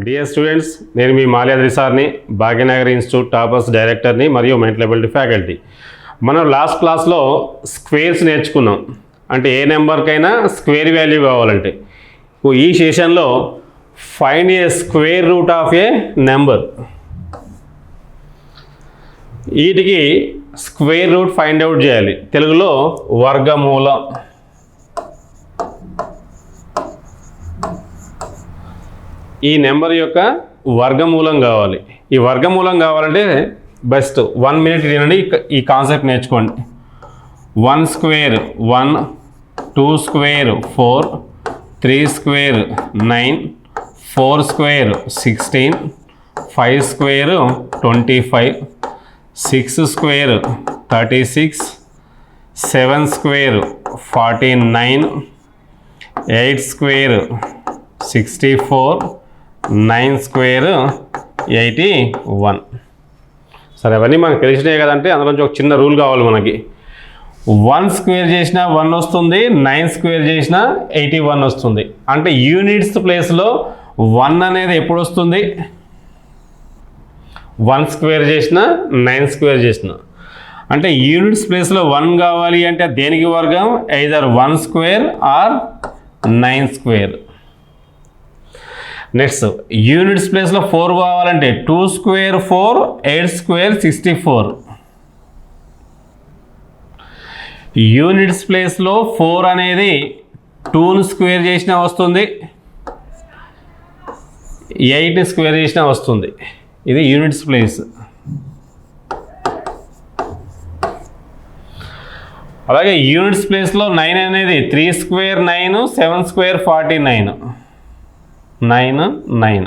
Dear students నేను మీ మాల్యాద్రి సార్ని Bhagyanagar institute toppers డైరెక్టర్ని మరియు మెంటల్ ఫ్యాకల్టీ. మనం లాస్ట్ క్లాస్లో స్క్వేర్స్ నేర్చుకున్నాం. అంటే ఏ నెంబర్కైనా స్క్వేర్ వాల్యూ కావాలంటే. ఈ సెషన్లో find a square root of a number. వీటికి స్క్వేర్ రూట్ ఫైండ్ అవుట్ చేయాలి. తెలుగులో వర్గమూలం. ఈ నెంబర్ యొక్క వర్గమూలం కావాలి. ఈ వర్గమూలం కావాలంటే బెస్ట్. వన్ మినిట్ తినండి ఈ కాన్సెప్ట్ నేర్చుకోండి. One square one two square four three square nine four square sixteen five square twenty five six square thirty six seven square forty nine eight square sixty four nine square eighty one. సరే అవన్నీ మనకు తెలిసినాయి కదంటే అందులోంచి ఒక చిన్న rule కావాలి మనకి. One square చేసినా వన్ వస్తుంది నైన్ స్క్వేర్ చేసినా ఎయిటీ వన్ వస్తుంది. అంటే యూనిట్స్ ప్లేస్లో వన్ అనేది ఎప్పుడు వస్తుంది? వన్ స్క్వేర్ చేసిన నైన్ స్క్వేర్ చేసిన. అంటే యూనిట్స్ ప్లేస్లో వన్ కావాలి అంటే దేనికి వర్గం? Either one square or nine square. Next units ప్లేస్లో ఫోర్ కావాలంటే two square four eight square sixty four. Units ప్లేస్లో ఫోర్ అనేది టూను స్క్వేర్ చేసినా వస్తుంది ఎయిట్ స్క్వేర్ చేసినా వస్తుంది. ఇది యూనిట్స్ ప్లేస్ అలాగే యూనిట్స్ ప్లేస్లో నైన్ అనేది three square nine seven square forty nine. Nine nine.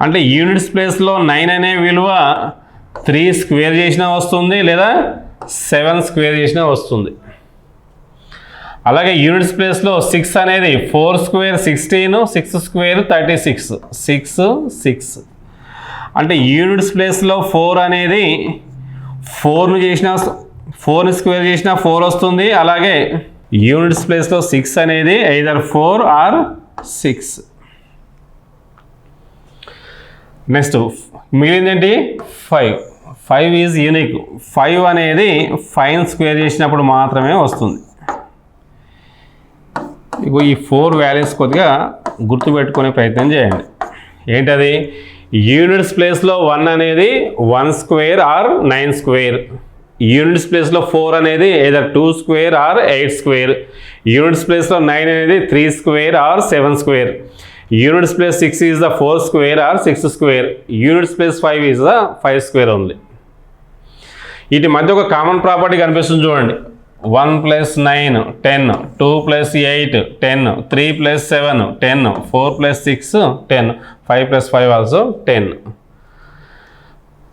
అంటే యూనిట్స్ ప్లేస్లో నైన్ అనే విలువ త్రీ స్క్వేర్ చేసినా వస్తుంది లేదా సెవెన్ స్క్వేర్ చేసినా వస్తుంది. అలాగే యూనిట్స్ ప్లేస్లో సిక్స్ అనేది four square sixteen six square thirty six. Six six. అంటే యూనిట్స్ ప్లేస్లో ఫోర్ అనేది ఫోర్ను చేసిన ఫోర్ని స్క్వేర్ చేసిన ఫోర్ వస్తుంది. అలాగే యూనిట్స్ ప్లేస్లో సిక్స్ అనేది either four or six. Next మిగిలిందేంటి? Five five is unique five అనేది ఫైవ్ స్క్వేర్ చేసినప్పుడు మాత్రమే వస్తుంది. ఇగో ఈ ఫోర్ వాల్యూస్ కొద్దిగా గుర్తుపెట్టుకునే ప్రయత్నం చేయండి. ఏంటది? యూనిట్స్ ప్లేస్లో వన్ అనేది one square or nine square units ప్లేస్లో ఫోర్ అనేది either two square or eight square units ప్లేస్లో నైన్ అనేది three square or seven square units place six is the four square or six square units place five is the five square ఉంది వీటి మధ్య ఒక common property కనిపిస్తుంది చూడండి. One plus nine ten two plus eight ten three plus seven ten four plus six ten five plus five also ten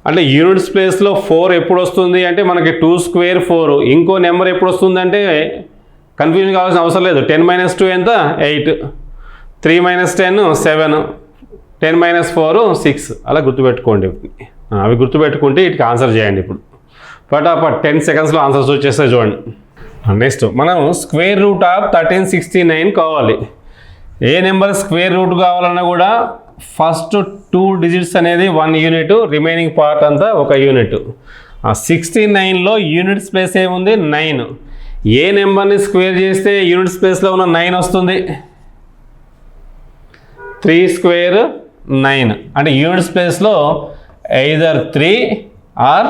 అంటే units ప్లేస్లో four ఎప్పుడు వస్తుంది అంటే మనకి టూ స్క్వేర్ ఫోర్ ఇంకో నెంబర్ ఎప్పుడు వస్తుంది అంటే కన్ఫ్యూజన్ కావాల్సిన అవసరం లేదు. టెన్ మైనస్ టూ ఎంత? Eight three minus ten seven ten minus four six. అలా గుర్తుపెట్టుకోండి. అవి గుర్తుపెట్టుకుంటే వీటికి ఆన్సర్ చేయండి ఇప్పుడు. పటాపట్ టెన్ సెకండ్స్లో ఆన్సర్స్ వచ్చేస్తాయి చూడండి. నెక్స్ట్ మనం square root of thirteen sixty nine కావాలి. ఏ నెంబర్ స్క్వేర్ రూట్ కావాలన్నా కూడా ఫస్ట్ టూ డిజిట్స్ అనేది వన్ యూనిట్ రిమైనింగ్ పార్ట్ అంతా ఒక యూనిట్ సిక్స్టీ నైన్లో యూనిట్స్ ప్లేస్ ఏముంది? నైన్ ఏ నెంబర్ని స్క్వేర్ చేస్తే యూనిట్స్ ప్లేస్లో ఉన్న నైన్ వస్తుంది? Three square nine. అంటే యూనిట్స్ ప్లేస్లో ఐదర్ త్రీ ఆర్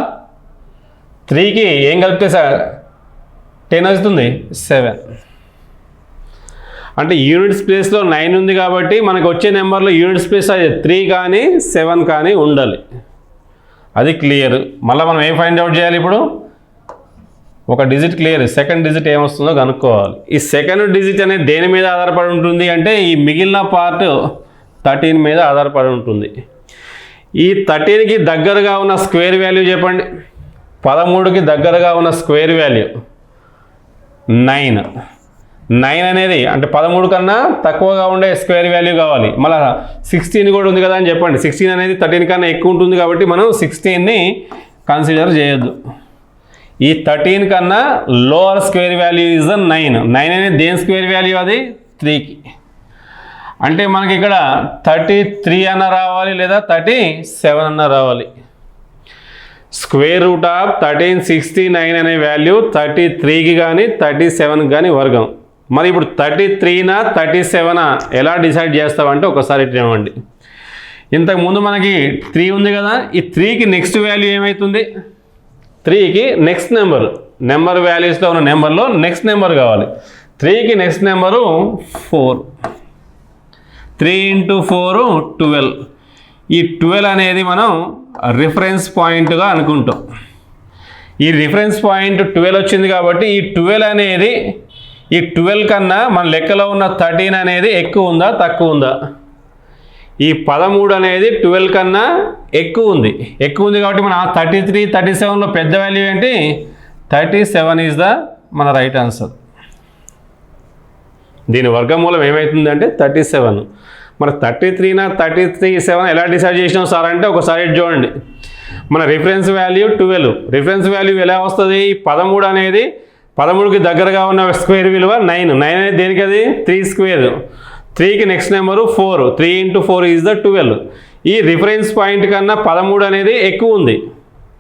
త్రీకి ఏం కలిపితే సార్ టెన్ వస్తుంది సెవెన్ అంటే యూనిట్ స్పేస్లో నైన్ ఉంది కాబట్టి మనకు వచ్చే నెంబర్లో యూనిట్ స్పేస్ అది త్రీ కానీ సెవెన్ కానీ ఉండాలి. అది క్లియర్ మళ్ళీ మనం ఏం ఫైండ్ అవుట్ చేయాలి ఇప్పుడు? ఒక డిజిట్ క్లియర్ సెకండ్ డిజిట్ ఏమొస్తుందో కనుక్కోవాలి. ఈ సెకండ్ డిజిట్ అనేది దేని మీద ఆధారపడి ఉంటుంది అంటే ఈ మిగిలిన పార్ట్ థర్టీన్ మీద ఆధారపడి ఉంటుంది. ఈ థర్టీన్కి దగ్గరగా ఉన్న స్క్వేర్ వాల్యూ చెప్పండి. పదమూడుకి దగ్గరగా ఉన్న స్క్వేర్ వాల్యూ నైన్. నైన్ అనేది అంటే పదమూడు కన్నా తక్కువగా ఉండే స్క్వేర్ వాల్యూ కావాలి. మళ్ళీ సిక్స్టీన్ కూడా ఉంది కదా అని చెప్పండి. సిక్స్టీన్ అనేది థర్టీన్ కన్నా ఎక్కువ ఉంటుంది కాబట్టి మనం సిక్స్టీన్ని కన్సిడర్ చేయొద్దు. ఈ థర్టీన్ కన్నా lower square value is the nine. Nine అనేది దేని స్క్వేర్ వాల్యూ అది? త్రీకి. అంటే మనకి ఇక్కడ థర్టీ త్రీ అన్న రావాలి లేదా థర్టీ సెవెన్ అన్న రావాలి. Square root of thirteen sixty nine అనే వాల్యూ థర్టీ త్రీకి కానీ థర్టీ సెవెన్కి కానీ వర్గం. మరి ఇప్పుడు థర్టీ త్రీనా థర్టీ సెవెనా? ఎలా డిసైడ్ చేస్తామంటే ఒకసారి ఇవ్వండి ఇంతకుముందు మనకి త్రీ ఉంది కదా ఈ త్రీకి నెక్స్ట్ వాల్యూ ఏమవుతుంది త్రీకి నెక్స్ట్ నెంబర్ నెంబర్ వాల్యూస్లో ఉన్న నెంబర్లో నెక్స్ట్ నెంబర్ కావాలి. త్రీకి next number four three into four twelve ఈ ట్వెల్వ్ అనేది మనం రిఫరెన్స్ పాయింట్గా అనుకుంటాం. ఈ రిఫరెన్స్ పాయింట్ ట్వెల్వ్ వచ్చింది కాబట్టి ఈ ట్వెల్వ్ అనేది ఈ ట్వెల్వ్ కన్నా మన లెక్కలో ఉన్న థర్టీన్ అనేది ఎక్కువ ఉందా తక్కువ ఉందా? ఈ పదమూడు అనేది ట్వెల్వ్ కన్నా ఎక్కువ ఉంది. ఎక్కువ ఉంది కాబట్టి మన థర్టీ త్రీ థర్టీ సెవెన్లో పెద్ద వాల్యూ ఏంటి? థర్టీ సెవెన్ ఈజ్ ద మన రైట్ ఆన్సర్ దీని వర్గమూలం ఏమవుతుందంటే థర్టీ సెవెన్ మరి థర్టీ త్రీనా థర్టీ త్రీ సెవెన్ ఎలా డిసైడ్ చేసినాం సార్ అంటే ఒకసారి చూడండి. మన reference value twelve reference value ఎలా వస్తుంది? ఈ పదమూడు అనేది పదమూడుకి దగ్గరగా ఉన్న స్క్వేర్ విలువ నైన్ నైన్ అనేది దేనికి అది త్రీ స్క్వేర్ త్రీకి next number four three into four is the twelve ఈ రిఫరెన్స్ పాయింట్ కన్నా పదమూడు అనేది ఎక్కువ ఉంది.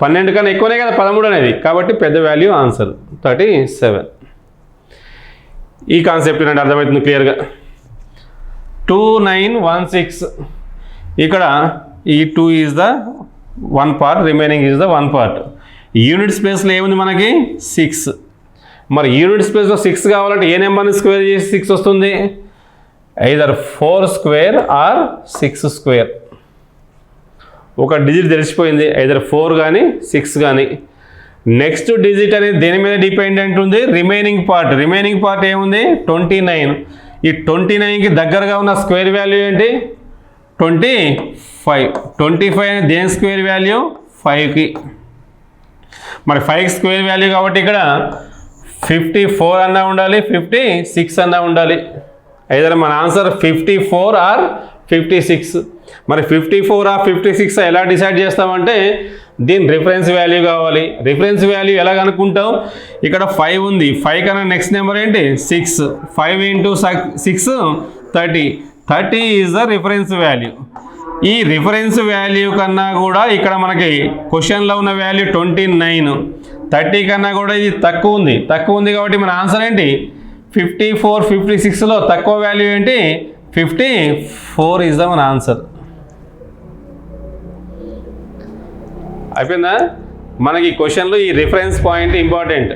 పన్నెండు కన్నా ఎక్కువనే కదా పదమూడు అనేది. కాబట్టి పెద్ద వాల్యూ ఆన్సర్ థర్టీ సెవెన్ ఈ కాన్సెప్ట్ ఏంటంటే అర్థమవుతుంది క్లియర్గా టూ నైన్ వన్ సిక్స్ ఇక్కడ ఈ two is the one part remaining is the one part unit స్పేస్లో ఏముంది మనకి? సిక్స్ మరి యూనిట్ స్పేస్లో సిక్స్ కావాలంటే ఏ నెంబర్ని స్క్వేర్ చేసి సిక్స్ వస్తుంది? Either four square or six square ఒక డిజిట్ తెలిసిపోయింది. ఐదర్ ఫోర్ కానీ సిక్స్ కానీ నెక్స్ట్ డిజిట్ అనేది దేని మీద డిపెండెంట్ ఉంది రిమైనింగ్ పార్ట్ రిమైనింగ్ పార్ట్ ఏముంది? ట్వంటీ నైన్ ఈ ట్వంటీ నైన్కి దగ్గరగా ఉన్న స్క్వేర్ వాల్యూ ఏంటి? ట్వంటీ ఫైవ్ ట్వంటీ ఫైవ్ దేని స్క్వేర్ వాల్యూ ఫైవ్కి మరి ఫైవ్ స్క్వేర్ వాల్యూ కాబట్టి ఇక్కడ ఫిఫ్టీ ఫోర్ అన్నా ఉండాలి ఫిఫ్టీ సిక్స్ అన్నా ఉండాలి. ఐదర్ మన answer fifty four or fifty six. మరి fifty four or fifty six ఎలా డిసైడ్ చేస్తామంటే దీని రిఫరెన్స్ వాల్యూ కావాలి. రిఫరెన్స్ వాల్యూ ఎలా కనుక్కుంటాం ఇక్కడ ఫైవ్ ఉంది. ఫైవ్ కన్నా నెక్స్ట్ నెంబర్ ఏంటి? Six. Five into six thirty. Thirty is the reference value. ఈ రిఫరెన్స్ వాల్యూ కన్నా కూడా ఇక్కడ మనకి క్వశ్చన్లో ఉన్న వాల్యూ ట్వంటీ నైన్. థర్టీ కన్నా కూడా ఇది తక్కువ ఉంది. తక్కువ ఉంది కాబట్టి మన ఆన్సర్ ఏంటి? ఫిఫ్టీ ఫోర్ ఫిఫ్టీ సిక్స్లో తక్కువ వాల్యూ ఏంటి? ఫిఫ్టీ ఫోర్ ఇస్ ద మన ఆన్సర్ అయిపోయిందా? మనకి క్వశ్చన్లో ఈ రిఫరెన్స్ పాయింట్ ఇంపార్టెంట్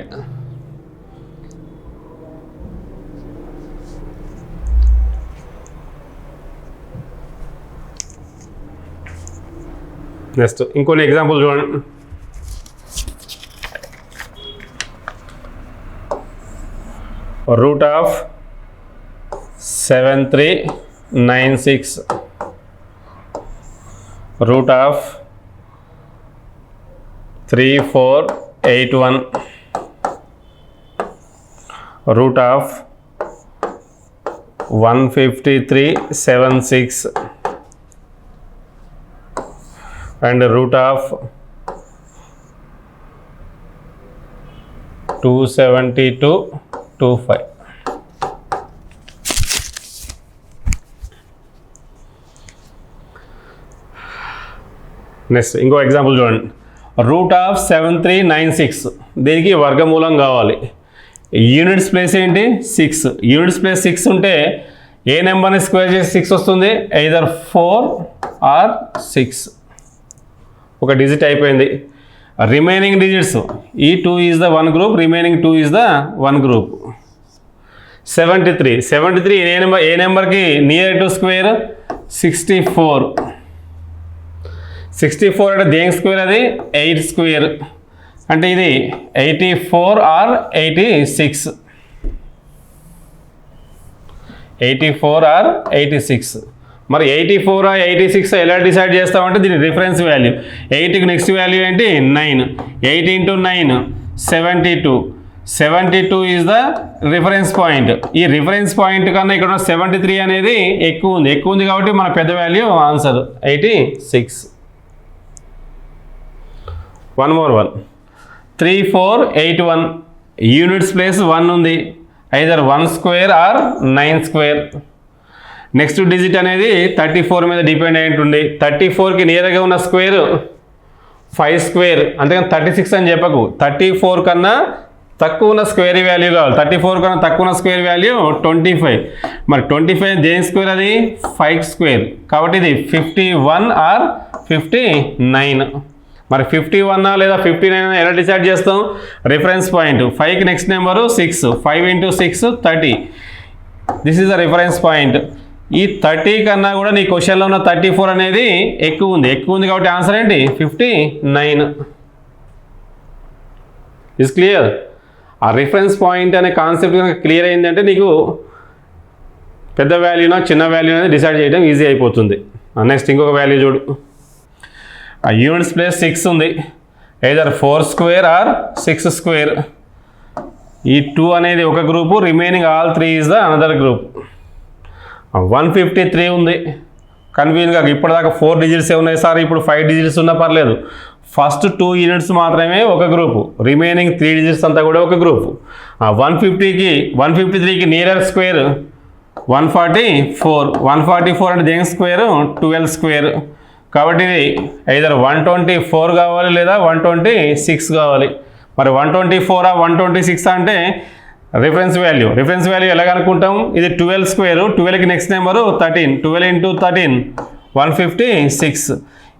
నెక్స్ట్ ఇంకొన్ని ఎగ్జాంపుల్ చూడండి. root of 7396 root of 3481 root of 15376 and root of 272 25 next ఇంకో ఎగ్జాంపుల్ చూడండి. Root of seven three nine six దీనికి వర్గమూలం కావాలి. యూనిట్స్ ప్లేస్ ఏంటి? సిక్స్ యూనిట్స్ ప్లేస్ సిక్స్ ఉంటే ఏ నెంబర్ని స్క్వేర్ చేసి సిక్స్ వస్తుంది? ఐదర్ ఫోర్ ఆర్ సిక్స్ ఒక డిజిట్ అయిపోయింది. రిమైనింగ్ డిజిట్స్ ఈ two is the one group remaining two is the one group seventy three seventy three A number ఏ నెంబర్కి near to square sixty four sixty four అంటే దేనికి square అది? Eight square అంటే ఇది eighty four or eighty six eighty four or eighty six మరి eighty four eighty six ఎలా decide చేస్తామంటే దీని రిఫరెన్స్ వాల్యూ ఎయిట్కి నెక్స్ట్ వాల్యూ ఏంటి? Nine eight into nine seventy two seventy two is the reference point ఈ reference point కన్నా ఇక్కడ seventy three అనేది ఎక్కువ ఉంది. ఎక్కువ ఉంది కాబట్టి మన పెద్ద value answer eighty six one more one three four eight one units place one ఉంది. Either one square or nine square next digit అనేది థర్టీ ఫోర్ మీద డిపెండ్ అయి ఉంటుంది థర్టీ ఫోర్కి నియర్గా ఉన్న స్క్వేర్ ఫైవ్ స్క్వేర్ అంతేకాని థర్టీ సిక్స్ అని చెప్పకు. థర్టీ ఫోర్ కన్నా తక్కువ ఉన్న స్క్వేర్ వాల్యూ కావాలి. థర్టీ ఫోర్ కన్నా తక్కువ ఉన్న స్క్వేర్ వాల్యూ ట్వంటీ ఫైవ్ మరి ట్వంటీ ఫైవ్ దేని స్క్వేర్ అది? ఫైవ్ స్క్వేర్ కాబట్టి ఇది fifty one or fifty nine మరి ఫిఫ్టీ వన్ లేదా ఫిఫ్టీ నైన్ ఎలా డిసైడ్ చేస్తాం? రిఫరెన్స్ పాయింట్ ఫైవ్కి next number six five into six thirty this is the reference point ఈ థర్టీ కన్నా కూడా నీ క్వశ్చన్లో ఉన్న థర్టీ ఫోర్ అనేది ఎక్కువ ఉంది. ఎక్కువ ఉంది కాబట్టి ఆన్సర్ ఏంటి? Fifty nine. ఇస్ క్లియర్ ఆ రిఫరెన్స్ పాయింట్ అనే కాన్సెప్ట్ కనుక క్లియర్ అయిందంటే నీకు పెద్ద వాల్యూనా చిన్న వాల్యూ అనేది డిసైడ్ చేయడం ఈజీ అయిపోతుంది. నెక్స్ట్ ఇంకొక వాల్యూ చూడు. ఆ యూనిట్స్ ప్లేస్ సిక్స్ ఉంది. Either four square or six square ఈ టూ అనేది ఒక group remaining all three is the another group one fifty three ఉంది. కన్వీన్గా ఇప్పటిదాకా ఫోర్ డిజిట్స్ ఉన్నాయి సార్? ఇప్పుడు ఫైవ్ డిజిట్స్ ఉన్నా పర్లేదు. ఫస్ట్ టూ యూనిట్స్ మాత్రమే ఒక గ్రూపు. రిమైనింగ్ త్రీ డిజిట్స్ అంతా కూడా ఒక గ్రూపు. వన్ ఫిఫ్టీకి వన్ ఫిఫ్టీ త్రీకి near square. One forty four. One forty four అంటే దేని స్క్వేర్? Twelve square. కాబట్టి ఇది ఐదర్ వన్ ట్వంటీ ఫోర్ కావాలి లేదా వన్ ట్వంటీ సిక్స్ కావాలి. మరి వన్ ట్వంటీ ఫోరా వన్ ట్వంటీ సిక్స్ అంటే రిఫరెన్స్ వాల్యూ రిఫరెన్స్ వాల్యూ ఎలా కనుక్కుంటాం ఇది ట్వెల్వ్ స్క్వేర్ ట్వెల్వ్కి next number thirteen twelve into thirteen one fifty six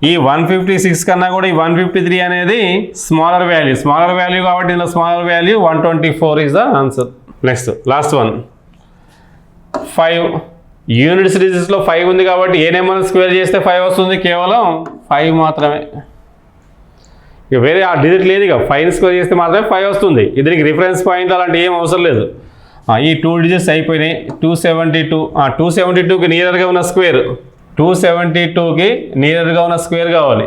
ఈ వన్ ఫిఫ్టీ సిక్స్ కన్నా కూడా ఈ వన్ ఫిఫ్టీ త్రీ అనేది స్మాలర్ వాల్యూ స్మాలర్ వాల్యూ కాబట్టి ఇందులో smaller value one twenty four is the answer next last one five units డిజిట్స్లో five ఉంది కాబట్టి ఏ నెంబర్ స్క్వేర్ చేస్తే ఫైవ్ వస్తుంది? కేవలం ఫైవ్ మాత్రమే. ఇక వేరే ఆ డిజిట్ లేదు ఇక. ఫైవ్ స్క్వేర్ చేస్తే మాత్రమే ఫైవ్ వస్తుంది. ఇద్దరికి రిఫరెన్స్ పాయింట్ అలాంటి ఏం అవసరం లేదు. ఈ టూ డిజిట్స్ అయిపోయినాయి. Two seventy two two seventy టూకి నియర్గా ఉన్న స్క్వేర్ టూ సెవెంటీ టూకి నియర్గా ఉన్న స్క్వేర్ కావాలి.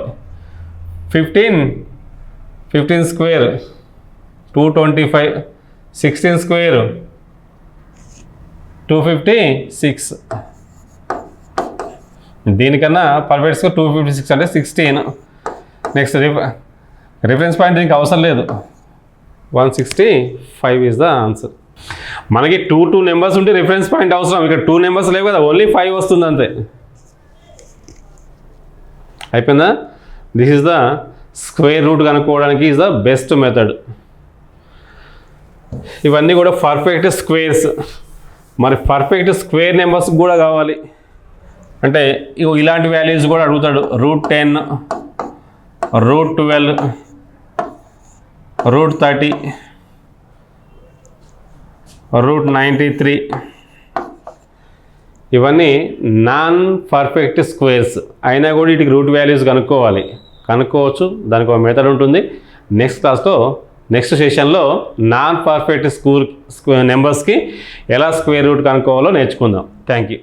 Fifteen fifteen square two twenty five sixteen square two fifty six దీనికన్నా perfect square two fifty six అంటే సిక్స్టీన్ నెక్స్ట్ రిఫరెన్స్ పాయింట్ దీనికి అవసరం లేదు. One sixty five is the answer మనకి టూ టూ నెంబర్స్ ఉంటే రిఫరెన్స్ పాయింట్ అవసరం. ఇక్కడ two numbers లేవు కదా ఓన్లీ ఫైవ్ వస్తుంది అంతే. అయిపోయిందా? This is the square root కనుక్కోవడానికి ఈజ్ ద బెస్ట్ మెథడ్ ఇవన్నీ కూడా పర్ఫెక్ట్ స్క్వేర్స్ మరి పర్ఫెక్ట్ స్క్వేర్ నెంబర్స్ కూడా కావాలి. అంటే ఇలాంటి వాల్యూస్ కూడా అడుగుతాడు. Root ten root twelve root thirty root ninety three ఇవన్నీ నాన్ పర్ఫెక్ట్ స్క్వేర్స్ అయినా కూడా వీటికి రూట్ వాల్యూస్ కనుక్కోవాలి. కనుక్కోవచ్చు. దానికి ఒక మెథడ్ ఉంటుంది. నెక్స్ట్ క్లాస్లో నెక్స్ట్ సెషన్లో నాన్ పర్ఫెక్ట్ స్కూల్ నెంబర్స్కి ఎలా స్క్వేర్ రూట్ కనుక్కోవాలో నేర్చుకుందాం. Thank you